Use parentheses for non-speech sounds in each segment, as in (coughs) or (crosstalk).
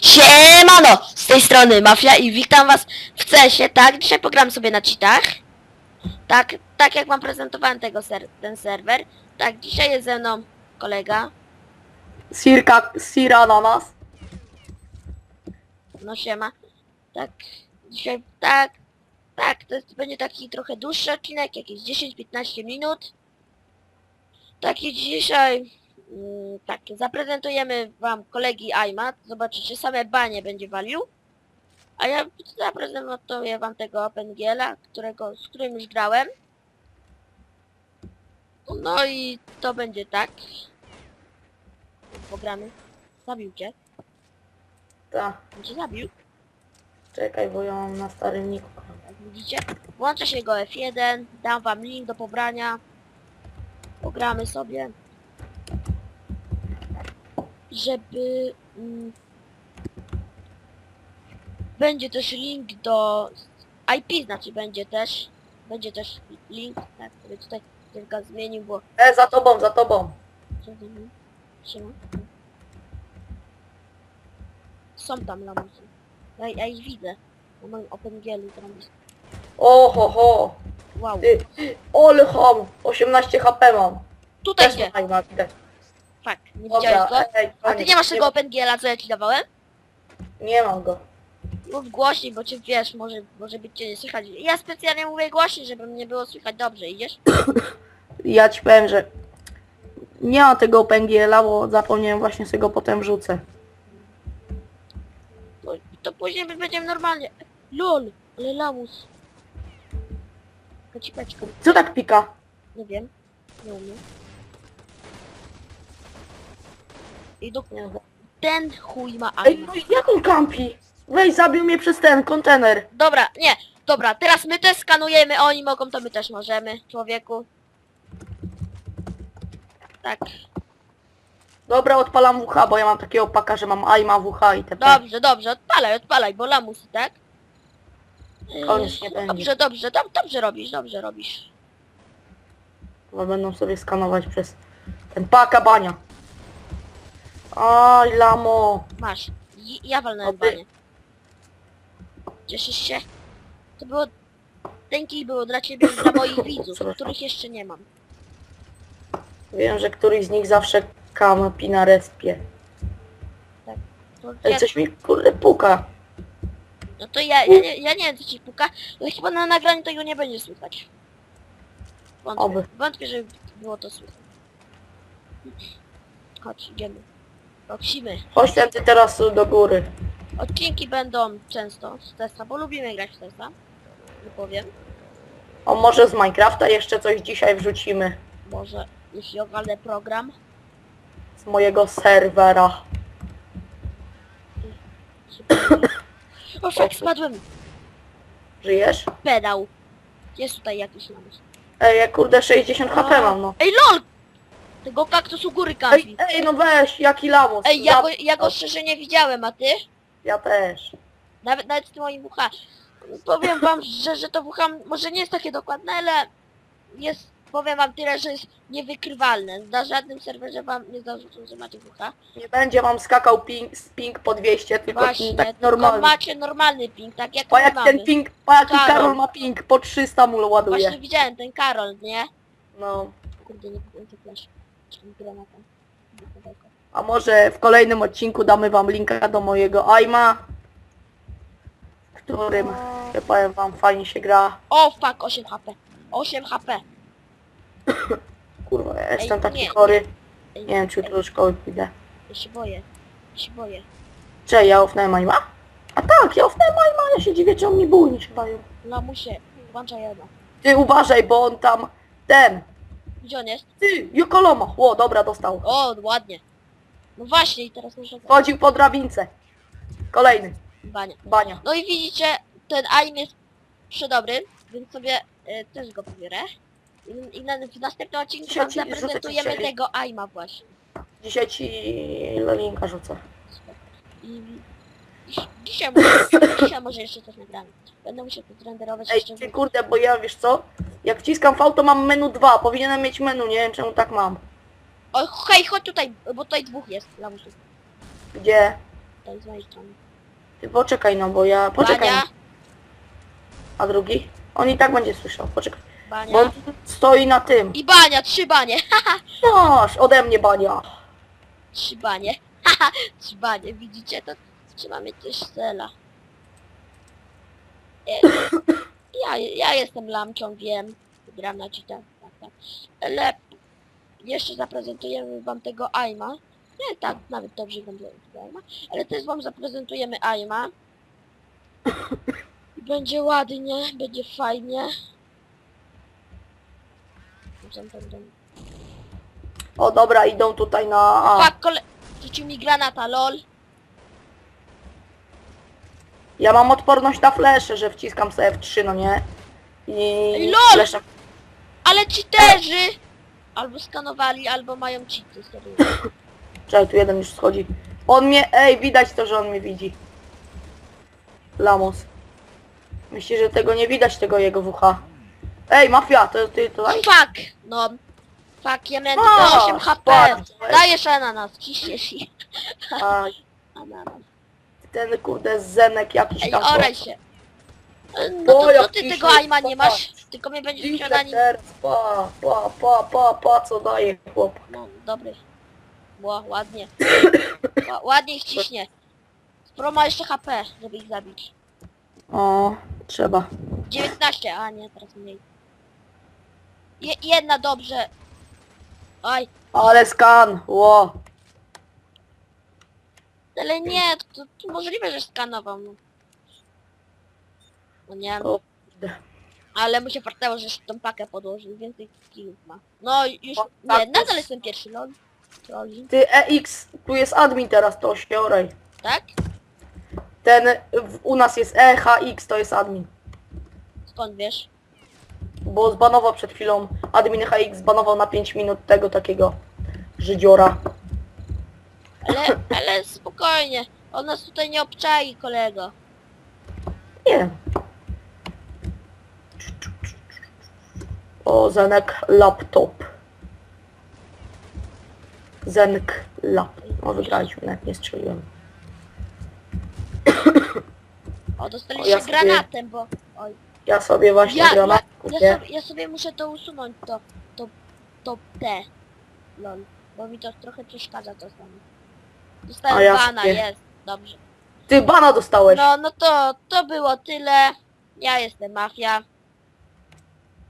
Siemano! Z tej strony Mafia i witam was w CESie, tak? Dzisiaj pogram sobie na cheatach. Tak, tak jak wam prezentowałem tego ser ten serwer. Tak, dzisiaj jest ze mną kolega. Sirka, Sira na nas. No siema. Tak, dzisiaj, tak, tak, to jest, będzie taki trochę dłuższy odcinek, jakieś 10-15 minut. Taki dzisiaj, mm, tak, zaprezentujemy wam kolegi Aima, zobaczycie, same banie będzie walił. A ja zaprezentuję wam tego OpenGL-a, którego, z którym już grałem. No i to będzie tak. Pogramy. Zabił cię. Tak, On cię zabił. czekaj, bo ja mam na starym niku. Jak widzicie, włącza się go F1, dam wam link do pobrania. Pogramy sobie. Żeby... Mm, będzie też link do... IP znaczy będzie też. Będzie też link, tak, sobie tutaj tylko zmienił, bo... E, za tobą, za tobą. Siema. Są tam lamusy. Ja, ja ich widzę. Na moim OpenGL tam jest. O, ho, ho. Wow. Ty, ole ham, 18 HP mam. Tutaj Też mam widać. Nie widziałeś Dobra, go? ej, A ty koniec. nie masz tego ma- OpenGL-a, co ja ci dawałem? Nie mam go. Mów głośniej, bo cię wiesz, może, może być cię nie słychać. Ja specjalnie mówię głośniej, żeby mnie było słychać dobrze, idziesz? (coughs) Ja ci powiem, że nie mam tego OpenGL-a, bo zapomniałem właśnie sobie go potem wrzucę. To, to później my będziemy normalnie. LOL, ale lamus. Co tak pika? Nie wiem. Nie umiem. I do... Nie. Ten chuj ma Ej, aim. no i jak on kampi? Weź, zabił mnie przez ten kontener. Dobra, nie. Dobra, teraz my też skanujemy, oni mogą, to my też możemy, człowieku. Tak. Dobra, odpalam WH, bo ja mam takiego paka, że mam AIMA, WH i TP. Dobrze, dobrze, odpalaj, odpalaj, bo lamusy, tak? Yy, Koniec nie będzie. Dobrze, dobrze, dob dobrze robisz, dobrze robisz. Bo będą sobie skanować przez ten paka bania. Aj, lamo. Masz. I, ja walnąłem Oby. banie. Cieszysz się? To było... Ten było dla ciebie i dla moich (laughs) widzów, których jeszcze nie mam. Wiem, że któryś z nich zawsze kampi na respie. To Ej, ja, coś mi kurde puka. no to ja, ja, nie, ja nie wiem co ci puka, ale chyba na nagraniu tego nie będzie słychać. Wątpię, Oby. wątpię, żeby było to słychać. Chodź, idziemy. Roksimy. Chodź ty teraz do góry. Odcinki będą często z Testa, bo lubimy grać w Testa. Nie powiem. O, może z Minecrafta jeszcze coś dzisiaj wrzucimy. Może jeśli ogarnę program. Z mojego serwera. O fuck, spadłem! Żyjesz? Pedał. Jest tutaj jakiś namus. Ej, ja kurde 60 HP mam, no. Ej LOL! Tego kaktusu góry Ej, ej, no weź, jaki lamus. Ej, ja go, ja go szczerze nie widziałem, a ty? Ja też. Nawet, nawet z tym moim WH. Powiem wam, że, że to WH może nie jest takie dokładne, ale jest, powiem wam tyle, że jest niewykrywalne. Na żadnym serwerze wam nie zarzucą, że macie WH. Nie będzie wam skakał ping, ping po 200, tylko Właśnie, tak tylko normalny. macie normalny ping, tak jak my jak mamy. ten ping, pa jaki Karol. Karol ma ping, po 300 mu ładuje. Właśnie widziałem ten Karol, nie? No. Kurde, nie kupiłem tych flash. Czyli. A może w kolejnym odcinku damy wam linka do mojego aima, w którym, ja powiem wam, fajnie się gra. O fuck, 8 HP. 8 HP. (coughs) Kurwa, ja jestem taki nie. chory. Ej, Nie wiem, czy jutro do szkoły pójdę. Ja się boję. Ja się boję. Czy ja offnąłem aima? A tak, ja offnąłem aima, ja się dziwię, czemu mi buły nie siadają. Lamusie, włączaj jedna. Ty uważaj, bo on tam, ten, Gdzie on jest? ty, Jokoloma. Ło, dobra, dostał. O, ładnie. No właśnie i teraz muszę... Chodził po drabince. Kolejny, Bania. bania. No i widzicie, ten aim jest przedobry, więc sobie e, też go pobiorę. I, i na, w następnym odcinku Dzisiaj wam ci- rzucę ci zaprezentujemy tego aima właśnie. Dzisiaj ci linka rzucę. I, dzisiaj, może, (laughs) dzisiaj może jeszcze coś nagramy. Będę musiał to zrenderować Ej, jeszcze. ty kurde, bo ja, wiesz co? Jak wciskam V, to mam menu 2. Powinienem mieć menu, nie wiem czemu tak mam. O, hej, chodź tutaj, bo tutaj dwóch jest lamusów. Gdzie? Tutaj z mojej strony. Ty poczekaj no, bo ja... Poczekaj. Bania, No. A drugi? On i tak będzie słyszał, poczekaj. bania. Bo on stoi na tym. I bania, trzy banie. (laughs) Noż, ode mnie bania. Trzy banie. (laughs) Haha, trzy banie, widzicie? To trzymamy też cela. E, Ja, ja jestem lamcią, wiem. Gram na cheatach. Tak, tak. Ale jeszcze zaprezentujemy wam tego Aima. Nie, tak, nawet dobrze wam tego Aima. Ale też wam zaprezentujemy Aima. Będzie ładnie, będzie fajnie. O dobra, idą tutaj na A. Fuck, kole... Rzucił mi granata, lol. Ja mam odporność na flesze, że wciskam sobie F3, no nie? I... Ej, lol! Flesza... Ale cheaterzy! Albo skanowali, albo mają cheaty, serio. Czekaj, tu jeden już schodzi. On mnie... Ej, widać to, że on mnie widzi. Lamos. Myślisz, że tego nie widać, tego jego WH. Ej, mafia, to ty tutaj? Fuck! No. Fuck, ja miałem A, tylko 8 HP. fuck. Dajesz ananas, ciśniesz i... A, Ananas. Ten kurde zenek jakiś Ej, tam. oraj się. No Bo to, to ty tego Aima nie masz, tylko mnie będziesz musiał na nim... teraz, pa, pa, pa, pa, pa, co daje chłop. No, dobry. Ło, ładnie. Ła- ładnie ich ciśnie. Spro ma jeszcze HP, żeby ich zabić. O, trzeba. 19, a nie, teraz mniej. Je, jedna dobrze. Oj, Ale skan, ło. Ale nie, to, to możliwe, że skanował. No, no nie, O, kurde. ale mu się fartało, że tą pakę podłożył, więcej skillów ma. No już, O, nie, tak, nadal jestem pierwszy, lol. Trolli, Ty EX, tu jest admin teraz, to się oraj. tak? Ten, w, u nas jest EHX, to jest admin. Skąd wiesz? Bo zbanował przed chwilą, admin HX zbanował na 5 minut tego takiego żydziora. Ale, ale spokojnie, on nas tutaj nie obczai, kolego. Nie. O, Zenek laptop. Zenek lap. O, wygraliśmy, nawet nie strzeliłem. O, O, dostaliście ja sobie- granatem, bo... Oj, Ja sobie właśnie Ja- granat ja, kupię. sobie, ja sobie muszę to usunąć, to, to, to T. Lol, bo mi to trochę przeszkadza czasami. Dostałem A ja bana, jest, dobrze. Ty bana dostałeś! No, no to, to było tyle. Ja jestem Mafia.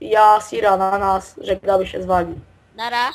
Ja, Sira na nas, żegnamy się z wami. Nara.